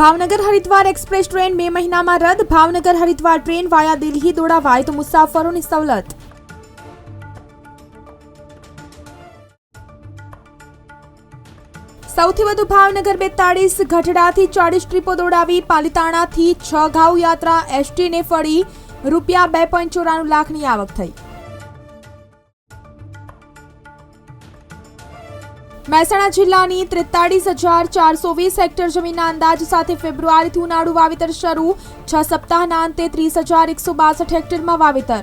Bhavnagar Haridwar express train બે મહિનામાં રદ. ભાવનગર હરિદ્વાર ટ્રેન વાયા દિલ્હી દોડાવાય તો મુસાફરોની સવલત. સૌથી વધુ ભાવનગર બેતાળીસ, ગઢડાથી ચાળીસ ટ્રીપો દોડાવી. પાલિતાણાથી છ ઘાવ યાત્રા. એસટીને ફળી રૂપિયા બે પોઈન્ટ ચોરાણું લાખની આવક થઈ. મહેસાણા જિલ્લાની ત્રેતાળીસ હજાર ચારસો વીસ હેક્ટર જમીનના અંદાજ સાથે ફેબ્રુઆરીથી ઉનાળુ વાવેતર શરૂ, છ સપ્તાહના અંતે ત્રીસ હજાર એકસો બાસઠ હેક્ટરમાં વાવેતર.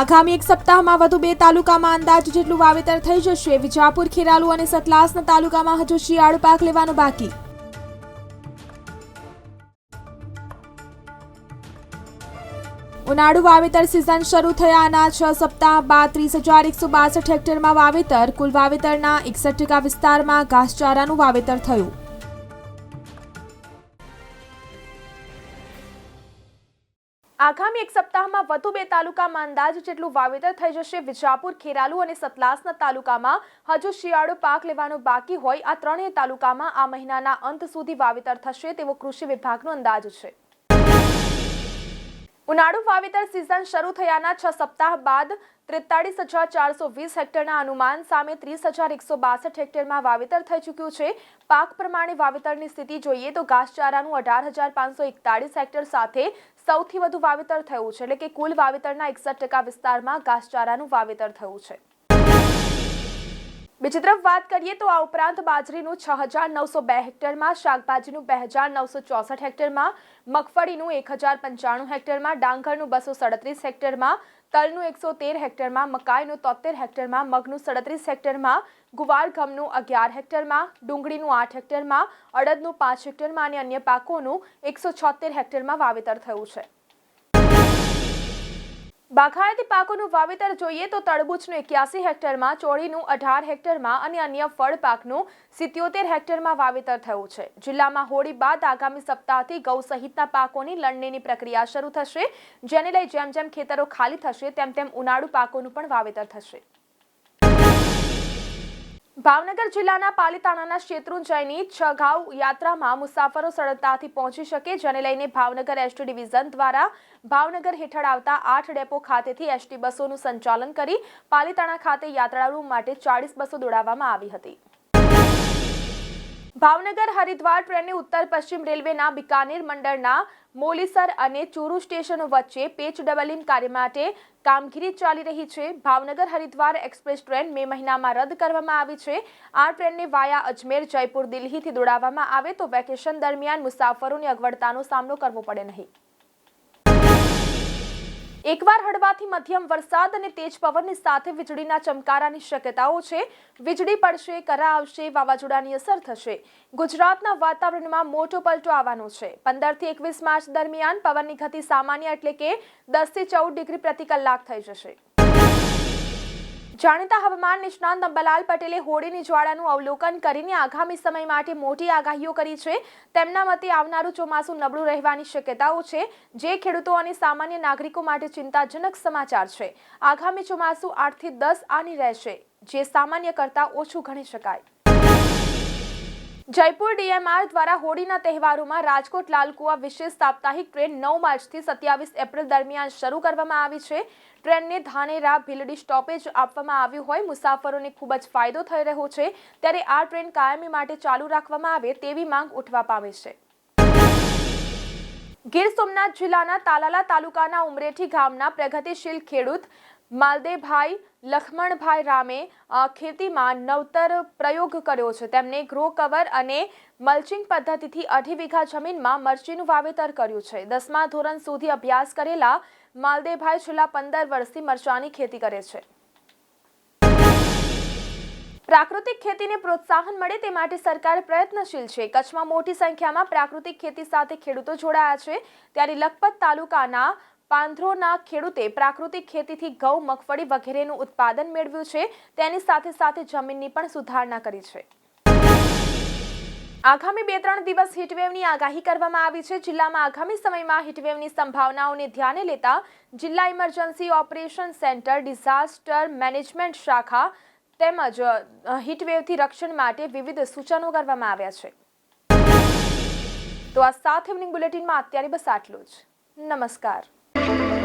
આગામી એક સપ્તાહમાં વધુ બે તાલુકામાં અંદાજ જેટલું વાવેતર થઈ જશે. વિજાપુર, ખેરાલુ અને સતલાસના તાલુકામાં હજુ શિયાળુ પાક લેવાનો બાકી. ઉનાળુ વાવેતર સિઝન શરૂ થયાના છ સપ્તાહ બાદ ત્રીસ હજાર એકસો બાસઠ હેક્ટરમાં વાવેતર, કુલ વાવેતરના એકસઠ ટકા વિસ્તારમાં ઘાસચારાનું વાવેતર થયું. આગામી એક સપ્તાહમાં વધુ બે તાલુકામાં અંદાજ જેટલું વાવેતર થઈ જશે. વિજાપુર, ખેરાલુ અને સતલાસના તાલુકામાં હજુ શિયાળો પાક લેવાનો બાકી હોય. આ ત્રણેય તાલુકામાં આ મહિનાના અંત સુધી વાવેતર થશે તેવો કૃષિ વિભાગનો અંદાજ છે. ઉનાળુ વાવેતર સિઝન શરૂ થયાના છ સપ્તાહ બાદ ત્રેતાળીસ હજાર ચારસો વીસ હેક્ટરના અનુમાન સામે ત્રીસ હજાર એકસો બાસઠ હેક્ટરમાં વાવેતર થઈ ચૂક્યું છે. પાક પ્રમાણે વાવેતરની સ્થિતિ જોઈએ તો ઘાસચારાનું અઢાર હજાર પાંચસો એકતાળીસ હેક્ટર સાથે સૌથી વધુ વાવેતર થયું છે. એટલે કે કુલ વાવેતરના એકસઠ ટકા વિસ્તારમાં ઘાસચારાનું વાવેતર થયું છે. બીજી તરફ વાત કરીએ તો આ ઉપરાંત બાજરીનું છ હજાર નવસો બે હેક્ટરમાં, શાકભાજીનું બે હજાર નવસો ચોસઠ હેક્ટરમાં, મગફળીનું એક હજાર પંચાણું હેક્ટરમાં, ડાંગરનું બસો સડત્રીસ હેક્ટરમાં, તલનું એકસો તેર હેક્ટરમાં, મકાઈનું તોતેર હેક્ટરમાં, મગનું સડત્રીસ હેક્ટરમાં ગુવાર ઘઉંનું અગિયાર હેક્ટરમાં, ડુંગળીનું આઠ હેક્ટરમાં, અડદનું પાંચ હેક્ટરમાં અને અન્ય પાકોનું એકસો છોતેર હેક્ટરમાં વાવેતર થયું છે. બાગાયતી પાકોનું વાવેતર જોઈએ તો તડબૂચનું એક્યાસી હેક્ટરમાં, ચોળીનું અઢાર હેક્ટરમાં અને અન્ય ફળ પાકનું સિત્યોતેર હેક્ટરમાં વાવેતર થયું છે. જિલ્લામાં હોળી બાદ આગામી સપ્તાહથી ગૌ સહિતના પાકોની લણણીની પ્રક્રિયા શરૂ થશે. જેને લઈ જેમ જેમ ખેતરો ખાલી થશે, તેમ તેમ ઉનાળુ પાકોનું પણ વાવેતર થશે. ભાવનગર જિલ્લાના પાલિતાણાના શેત્રુંજયની છઘાવ યાત્રામાં મુસાફરો સરળતાથી પહોંચી શકે, જેને લઈને ભાવનગર એસટી ડિવિઝન દ્વારા ભાવનગર હેઠળ આવતા આઠ ડેપો ખાતેથી એસટી બસોનું સંચાલન કરી પાલિતાણા ખાતે યાત્રાળુઓ માટે ચાળીસ બસો દોડાવવામાં આવી હતી. ભાવનગર હરિદ્વાર ટ્રેનની ઉત્તર પશ્ચિમ રેલવેના બિકાનેર મંડળના મોલીસર અને ચુરુ સ્ટેશનો વચ્ચે પેચ ડબલિંગ કાર્ય માટે કામગીરી ચાલી રહી છે. Bhavnagar Haridwar express train May મહિનામાં રદ કરવામાં આવી છે. આ ટ્રેનને વાયા અજમેર, જયપુર, દિલ્હીથી દોડાવવામાં આવે તો વેકેશન દરમિયાન મુસાફરોની અગવડતાનો સામનો કરવો પડે નહીં. એકવાર હળવાથી મધ્યમ વરસાદ અને તેજ પવનની સાથે વીજળીના ચમકારાની શક્યતાઓ છે. વીજળી પડશે, કરા આવશે, વાવાઝોડાની અસર થશે. ગુજરાતના વાતાવરણમાં મોટો પલટો આવવાનો છે. પંદરથી એકવીસ માર્ચ દરમિયાન પવનની ગતિ સામાન્ય એટલે કે દસથી ચૌદ ડિગ્રી પ્રતિ કલાક થઈ જશે. જાણીતા હવામાન નિષ્ણાંત અંબલાલ પટેલે હોળીની જ્વાળાનું અવલોકન કરીને આગામી સમય માટે મોટી આગાહીઓ કરી છે. તેમના મતે આવનારું ચોમાસું નબળું રહેવાની શક્યતાઓ છે. જે ખેડૂતો અને સામાન્ય નાગરિકો માટે ચિંતાજનક સમાચાર છે. આગામી ચોમાસું આઠથી દસ આની રહેશે. જે સામાન્ય કરતાં ઓછું ગણી શકાય. જયપુર ડીએમઆર દ્વારા હોળીના તહેવારોમાં રાજકોટ લાલકુવા વિશેષ સાપ્તાહિક ટ્રેન નવ માર્ચથી સત્યાવીસ એપ્રિલ દરમિયાન શરૂ કરવામાં આવી છે. ટ્રેનને ધાનેરા ભીલડી સ્ટોપેજ આપવામાં આવ્યું હોય, મુસાફરોને ખૂબ જ ફાયદો થઈ રહ્યો છે. ત્યારે આ ટ્રેન કાયમી માટે ચાલુ રાખવામાં આવે તેવી માંગ ઉઠવા પામી છે. ગીર સોમનાથ જિલ્લાના તાલાલા તાલુકાના ઉમરેઠી ગામના પ્રગતિશીલ ખેડૂત માલદેભાઈ લખમણભાઈ રામે ખેતીમાં નવતર પ્રયોગ કર્યો છે. તેમણે ગ્રો કવર અને મલ્ચિંગ પદ્ધતિથી અઢી વીઘા જમીનમાં મરચીનું વાવેતર કર્યું છે. દસમા ધોરણ સુધી અભ્યાસ કરેલા માલદેભાઈ છેલ્લા પંદર વર્ષથી મરચાની ખેતી કરે છે. પ્રાકૃતિક ખેતીને પ્રોત્સાહન મળે તે માટે સરકાર પ્રયત્નશીલ છે. કચ્છમાં મોટી સંખ્યામાં પ્રાકૃતિક ખેતી સાથે ખેડૂતો જોડાયા છે. ત્યારે લખપત તાલુકાના પાંધરોના ખેડૂતે પ્રાકૃતિક ખેતીથી ઘઉં, મગફળી વગેરેનું ઉત્પાદન મેળવ્યું છે. તેની સાથે સાથે જમીનની પણ સુધારણા કરી છે. આગામી બે ત્રણ દિવસ હીટવેવની આગાહી કરવામાં આવી છે. જિલ્લામાં આગામી સમયમાં હીટવેવની સંભાવનાઓને ધ્યાને લેતા જિલ્લા emergency operation centre, disaster management શાખા તેમજ હીટવેવથી રક્ષણ માટે વિવિધ સૂચનો કરવામાં આવ્યા છે. તો આ સાત ઇવનિંગ બુલેટિનમાં અત્યારે બસ આટલું જ. નમસ્કાર. Thank you.